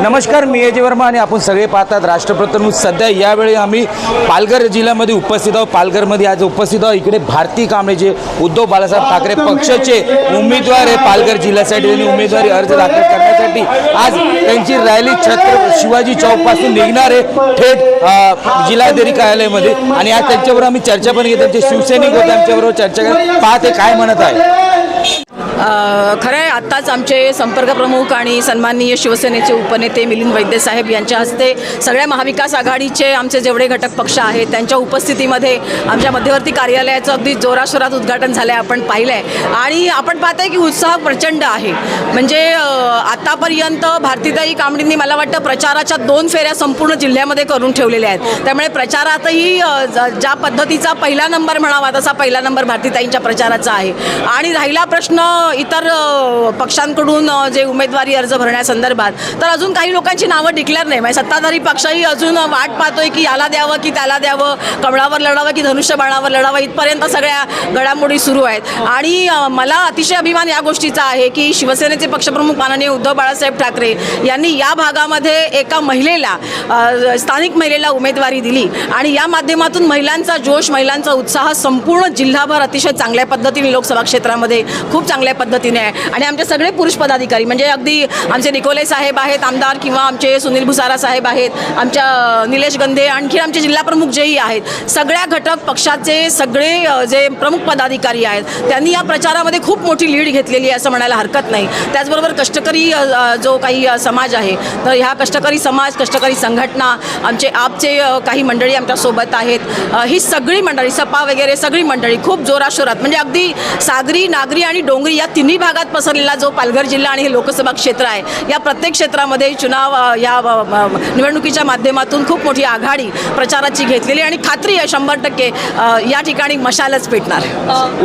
नमस्कार मी अजय वर्मा आणि आपण सगळे पाहतात राष्ट्रप्रथम सध्या यावेळी आम्ही पालघर जिल्ह्यामध्ये उपस्थित आहोत. पालघरमध्ये आज उपस्थित आहोत. इकडे भारती कांबळे जे उद्धव बाळासाहेब ठाकरे पक्षाचे उमेदवार आहे पालघर जिल्ह्यासाठी त्यांनी उमेदवारी अर्ज दाखल करण्यासाठी. आज त्यांची रॅली छत्र शिवाजी चौकपासून निघणार आहे. थेट जिल्हाधिकारी कार्यालयामध्ये. आणि आज त्यांच्याबरोबर आम्ही चर्चा पण घेतो त्यांचे शिवसैनिक होते आमच्याबरोबर चर्चा करत पाहते काय म्हणत आहे खरं आहे आत्ताच आमचे संपर्क प्रमुख आणि सन्माननीय शिवसेनेचे उपनेते मिलिंद वैद्य साहेब यांच्या हस्ते सगळ्या महाविकास आघाडीचे आमचे जेवढे घटक पक्ष आहेत त्यांच्या उपस्थितीमध्ये आमच्या मध्यवर्ती कार्यालयाचं अगदी जोराशोरात उद्घाटन झालं आहे आपण पाहिलं आहे आणि आपण पाहतोय की उत्साह प्रचंड आहे. म्हणजे आत्तापर्यंत आतापर्यंत भारतीताई कामडींनी मला वाटतं प्रचाराच्या दोन फेऱ्या संपूर्ण जिल्ह्यामध्ये करून ठेवलेल्या आहेत. त्यामुळे प्रचारातही ज- ज्या पद्धतीचा पहिला नंबर म्हणावा तसा पहिला नंबर भारतीताईंच्या प्रचाराचा आहे. आणि राहिला प्रश्न इतर पक्षांकडून जे उमेदवारी अर्ज भरण्यासंदर्भात. तर अजून काही लोकांची नावं डिक्लेअर नाही. म्हणजे सत्ताधारी पक्षही अजून वाट पाहतोय की याला द्यावं की त्याला द्यावं कमळावर लढावं की धनुष्यबाणावर लढावं इथपर्यंत सगळ्या घडामोडी सुरू आहेत. आणि मला अतिशय अभिमान या गोष्टीचा आहे की शिवसेनेचे पक्षप्रमुख माननीय उद्धव बाळासाहेब ठाकरे यांनी या भागामध्ये एका महिलेला स्थानिक महिलेला उमेदवारी दिली. आणि या माध्यमातून महिलांचा जोश महिलांचा उत्साह संपूर्ण जिल्हाभर अतिशय चांगल्या पद्धतीने लोकसभा क्षेत्रामध्ये खूप चांगल्या पद्धतीने आहे. आणि आमचे सगळे पुरुष पदाधिकारी म्हणजे अगदी आमचे निकोले साहेब आहेत आमदार किंवा आमचे सुनील भुसारा साहेब आहेत आमच्या निलेश गंधे आणखी आमचे जिल्हाप्रमुख जेही आहेत सगळ्या घटक पक्षाचे सगळे जे प्रमुख पदाधिकारी आहेत त्यांनी या प्रचारामध्ये खूप मोठी लीड घेतलेली आहे असं म्हणायला हरकत नाही. त्याचबरोबर कष्टकरी जो काही समाज आहे तर ह्या कष्टकरी समाज कष्टकरी संघटना आमचे आपचे काही मंडळी आमच्यासोबत आहेत ही सगळी मंडळी सपा वगैरे सगळी मंडळी खूप जोराशोरात म्हणजे अगदी सागरी नागरी आणि डोंगरी या तिन्ही भागात पसरलेला जो पालघर जिल्हा आणि हे लोकसभा क्षेत्र आहे या प्रत्येक क्षेत्रामध्ये चुनाव या निवडणुकीच्या माध्यमातून खूप मोठी आघाडी प्रचाराची घेतलेली आणि खात्री आहे शंभर टक्के या ठिकाणी मशालच पेटणार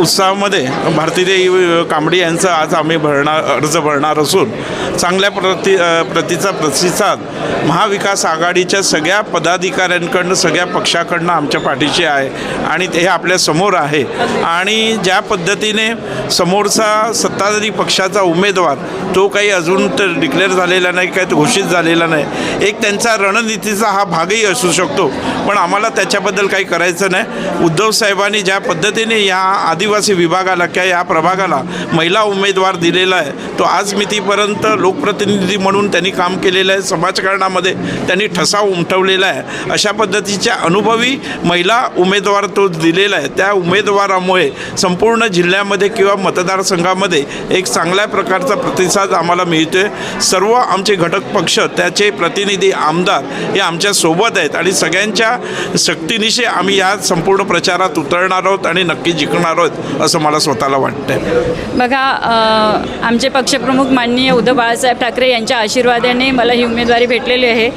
उत्साहामध्ये भारतीदेवी कांबडी यांचा आज आम्ही भरणार अर्ज भरणार असून चांगल्या प्रति प्रतीचा प्रतिसाद महाविकास आघाडीच्या सगळ्या पदाधिकाऱ्यांकडनं सगळ्या पक्षाकडनं आमच्या पाठीशी आहे आणि ते आपल्यासमोर आहे. आणि ज्या पद्धतीने समोरचा सत्ताधारी पक्षाचा उमेदवार तो काही अजून तर डिक्लेअर झालेला नाही काय तो घोषित झालेला नाही. एक त्यांचा रणनीतीचा हा भागही असू शकतो. पण आम्हाला त्याच्याबद्दल काही करायचं नाही. उद्धव साहेबांनी ज्या पद्धतीने या आदिवासी विभागाला किंवा या प्रभागाला महिला उमेदवार दिलेला आहे तो आज मितीपर्यंत लोकप्रतिनिधी म्हणून त्यांनी काम केलेलं आहे. समाजकारणामध्ये त्यांनी ठसा उमटवलेला आहे. अशा पद्धतीच्या अनुभवी महिला उमेदवार तो दिलेला आहे. त्या उमेदवारामुळे संपूर्ण जिल्ह्यामध्ये किंवा मतदारसंघामध्ये एक चांगल्या प्रकारचा प्रतिसाद आम्हाला मिळतो आहे सर्व आमचे घटक पक्ष त्याचे प्रतिनिधी आमदार हे आमच्यासोबत आहेत आणि सगळ्यांच्या शक्तीनिशी आम्ही या संपूर्ण प्रचारात उतरणार आहोत आणि नक्की जिंकणार आहोत असं मला स्वतःला वाटतं बघा आमचे पक्षप्रमुख माननीय उद्धव बाळासाहेब ठाकरे यांच्या आशीर्वादाने मला ही उमेदवारी भेटलेली आहे.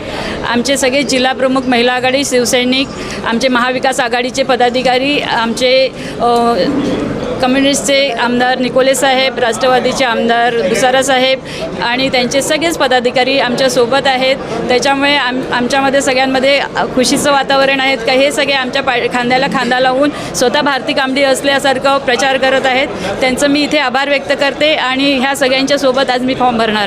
आमचे सगळे जिल्हाप्रमुख महिला आघाडी शिवसैनिक आमचे महाविकास आघाडीचे पदाधिकारी आमचे कम्युनिस्टचे आमदार निकोले साहेब राष्ट्रवादीचे आमदार दुसारा साहेब आणि त्यांचे सगळेच पदाधिकारी आमच्यासोबत आहेत. त्याच्यामुळे आम आमच्यामध्ये सगळ्यांमध्ये खुशीचं वातावरण आहेत का हे सगळे आमच्या पा खांद्याला खांदा लावून स्वतः भारती कांबडी असल्यासारखं प्रचार करत आहेत. त्यांचं मी इथे आभार व्यक्त करते आणि ह्या सगळ्यांच्या सोबत आज मी फॉर्म भरणार